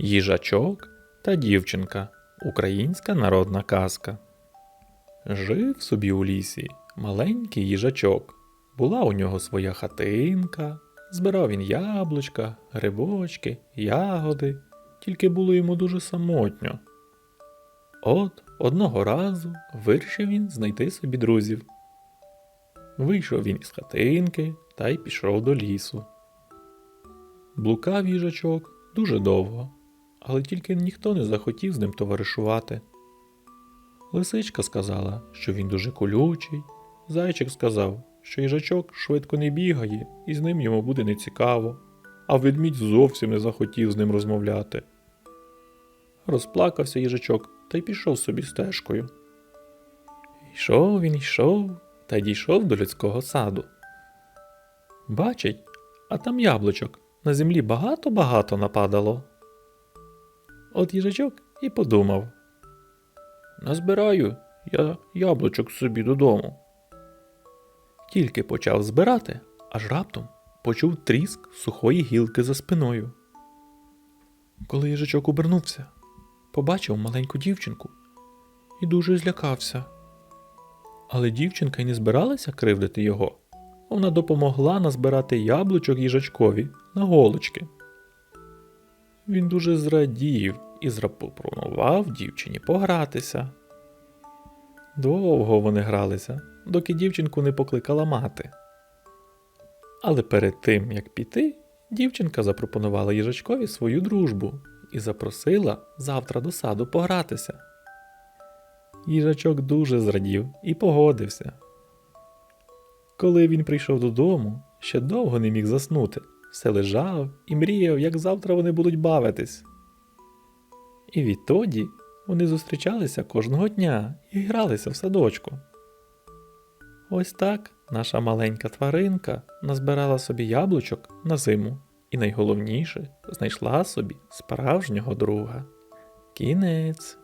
Їжачок та дівчинка. Українська народна казка. Жив собі у лісі маленький їжачок. Була у нього своя хатинка, збирав він яблучка, грибочки, ягоди, тільки було йому дуже самотньо. От одного разу вирішив він знайти собі друзів. Вийшов він із хатинки та й пішов до лісу. Блукав їжачок дуже довго, але тільки ніхто не захотів з ним товаришувати. Лисичка сказала, що він дуже колючий, зайчик сказав, що їжачок швидко не бігає і з ним йому буде нецікаво, а ведмідь зовсім не захотів з ним розмовляти. Розплакався їжачок та й пішов собі стежкою. Йшов він йшов та й дійшов до людського саду. Бачить, а там яблучок на землі багато-багато нападало. От їжачок і подумав. Назбираю я яблучок собі додому. Тільки почав збирати, аж раптом почув тріск сухої гілки за спиною. Коли їжачок обернувся, побачив маленьку дівчинку і дуже злякався. Але дівчинка й не збиралася кривдити його. Вона допомогла назбирати яблучок їжачкові на голочки. Він дуже зрадів і запропонував дівчині погратися. Довго вони гралися, доки дівчинку не покликала мати. Але перед тим, як піти, дівчинка запропонувала їжачкові свою дружбу і запросила завтра до саду погратися. Їжачок дуже зрадів і погодився. Коли він прийшов додому, ще довго не міг заснути, все лежав і мріяв, як завтра вони будуть бавитись. І відтоді вони зустрічалися кожного дня і гралися в садочку. Ось так наша маленька тваринка назбирала собі яблучок на зиму і найголовніше знайшла собі справжнього друга. Кінець.